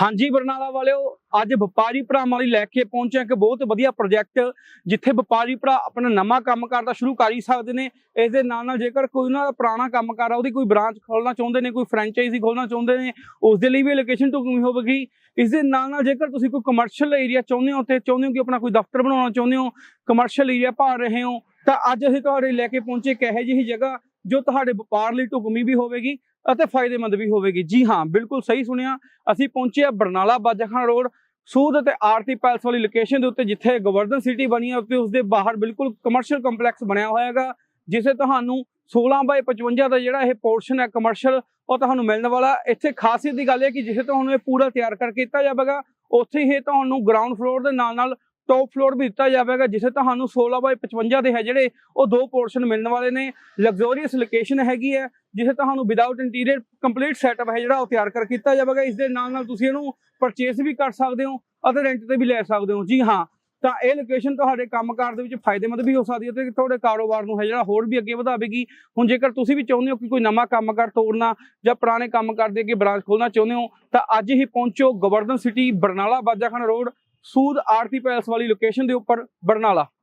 ਹਾਂਜੀ ਬਰਨਾਲਾ ਵਾਲਿਓ, ਅੱਜ ਵਪਾਰੀ ਭਰਾਵਾਂ ਲਈ ਲੈ ਕੇ ਪਹੁੰਚਿਆ ਇੱਕ ਬਹੁਤ ਵਧੀਆ ਪ੍ਰੋਜੈਕਟ ਜਿੱਥੇ ਵਪਾਰੀ ਭਰਾ ਆਪਣਾ ਨਵਾਂ ਕੰਮ ਕਰਦਾ ਸ਼ੁਰੂ ਕਰ ਹੀ ਸਕਦੇ ਨੇ। ਇਸ ਦੇ ਨਾਲ ਨਾਲ ਜੇਕਰ ਕੋਈ ਉਹਨਾਂ ਦਾ ਪੁਰਾਣਾ ਕੰਮ ਕਰ ਉਹਦੀ ਕੋਈ ਬ੍ਰਾਂਚ ਖੋਲਣਾ ਚਾਹੁੰਦੇ ਨੇ, ਕੋਈ ਫਰੈਂਚਾਈਜ਼ੀ ਖੋਲਣਾ ਚਾਹੁੰਦੇ ਨੇ ਉਸ ਦੇ ਲਈ ਵੀ ਲੋਕੇਸ਼ਨ ਢੁਕਵੀਂ ਹੋਵੇਗੀ? ਇਸ ਦੇ ਨਾਲ ਨਾਲ ਜੇਕਰ ਤੁਸੀਂ ਕੋਈ ਕਮਰਸ਼ੀਅਲ ਏਰੀਆ ਚਾਹੁੰਦੇ ਹੋ, ਤੇ ਚਾਹੁੰਦੇ ਹੋ ਕਿ ਆਪਣਾ ਕੋਈ ਦਫ਼ਤਰ ਬਣਾਉਣਾ ਚਾਹੁੰਦੇ ਹੋ ਕਮਰਸ਼ੀਅਲ ਏਰੀਆ ਭਾਲ ਰਹੇ ਹੋ, ਤਾਂ ਅੱਜ ਅਸੀਂ ਤੁਹਾਡੇ ਲੈ ਕੇ ਪਹੁੰਚੇ ਇੱਕ ਇਹੋ ਜਿਹੀ ਜਗ੍ਹਾ, ਜੋ ਤੁਹਾਡੇ ਵਪਾਰ ਲਈ ਢੁਕਵੀਂ ਵੀ ਹੋਵੇਗੀ। ਅਤੇ ਫਾਇਦੇਮੰਦ ਵੀ ਹੋਵੇਗੀ। ਜੀ ਹਾਂ, ਬਿਲਕੁਲ ਸਹੀ ਸੁਣਿਆ। ਅਸੀਂ ਪਹੁੰਚੇ ਆ ਬਰਨਾਲਾ ਬਾਜਾਖਾਨਾ ਰੋਡ, ਸੂਦ ਅਤੇ ਆਰਤੀ ਪੈਲਸ ਵਾਲੀ ਲੋਕੇਸ਼ਨ ਦੇ ਉੱਤੇ, ਜਿੱਥੇ ਗਵਰਨਰ ਸਿਟੀ ਬਣੀ ਹੈ ਉੱਤੇ ਉਸ ਦੇ ਬਾਹਰ ਬਿਲਕੁਲ ਕਮਰਸ਼ੀਅਲ ਕੰਪਲੈਕਸ ਬਣਿਆ ਹੋਇਆ ਹੈਗਾ ਜਿਸੇ ਤੁਹਾਨੂੰ 16 ਬਾਈ 55 ਦਾ ਜਿਹੜਾ ਇਹ ਪੋਰਸ਼ਨ ਹੈ ਕਮਰਸ਼ੀਅਲ ਉਹ ਤੁਹਾਨੂੰ ਮਿਲਣ ਵਾਲਾ। ਇੱਥੇ ਖਾਸੀਅਤ ਦੀ ਗੱਲ ਹੈ ਕਿ ਜਿਸੇ ਤੁਹਾਨੂੰ ਇਹ ਪੂਰਾ ਤਿਆਰ ਕਰਕੇ ਦਿੱਤਾ ਜਾਵੇਗਾ, ਉੱਥੇ ਹੀ ਤੁਹਾਨੂੰ ਗਰਾਊਂਡ ਫਲੋਰ ਦੇ ਨਾਲ ਨਾਲ ਟੌਪ ਫਲੋਰ ਵੀ ਦਿੱਤਾ ਜਾਵੇਗਾ, ਜਿੱਥੇ ਤੁਹਾਨੂੰ 16 ਬਾਈ 55 ਦੇ ਹੈ ਜਿਹੜੇ ਉਹ ਦੋ ਪੋਰਸ਼ਨ ਮਿਲਣ ਵਾਲੇ ਨੇ। ਲਗਜ਼ਰੀਅਸ ਲੋਕੇਸ਼ਨ ਹੈਗੀ ਹੈ, ਜਿੱਥੇ ਤੁਹਾਨੂੰ ਵਿਦਆਊਟ ਇੰਟੀਰੀਅਰ ਕੰਪਲੀਟ ਸੈਟਅਪ ਹੈ ਜਿਹੜਾ, ਉਹ ਤਿਆਰ ਕਰ ਕੀਤਾ ਜਾਵੇਗਾ। ਇਸ ਦੇ ਨਾਲ ਨਾਲ ਤੁਸੀਂ ਇਹਨੂੰ ਪਰਚੇਸ ਵੀ ਕਰ ਸਕਦੇ ਹੋ ਅਤੇ ਰੈਂਟ ਤੇ ਵੀ ਲੈ ਸਕਦੇ ਹੋ। ਜੀ ਹਾਂ, ਤਾਂ ਇਹ ਲੋਕੇਸ਼ਨ ਤੁਹਾਡੇ ਕੰਮਕਾਰ ਦੇ ਵਿੱਚ ਫਾਇਦੇਮੰਦ ਵੀ ਹੋ ਸਕਦੀ ਹੈ ਤੇ ਤੁਹਾਡੇ ਕਾਰੋਬਾਰ ਨੂੰ ਹੈ ਜਿਹੜਾ, ਹੋਰ ਵੀ ਅੱਗੇ ਵਧਾਵੇਗੀ। ਹੁਣ ਜੇਕਰ ਤੁਸੀਂ ਵੀ ਚਾਹੁੰਦੇ ਹੋ ਕਿ ਕੋਈ ਨਵਾਂ ਕੰਮਕਾਰ ਤੋੜਨਾ ਜਾਂ ਪੁਰਾਣੇ ਕੰਮਕਾਰ ਦੇ ਅੱਗੇ ਬ੍ਰਾਂਚ ਖੋਲਣਾ ਚਾਹੁੰਦੇ ਹੋ, ਤਾਂ ਅੱਜ ਹੀ ਪਹੁੰਚੋ governor city Barnala, Bajakhana road Sood Aarti palace ਵਾਲੀ ਲੋਕੇਸ਼ਨ ਦੇ ਉੱਪਰ ਬਰਨਾਲਾ।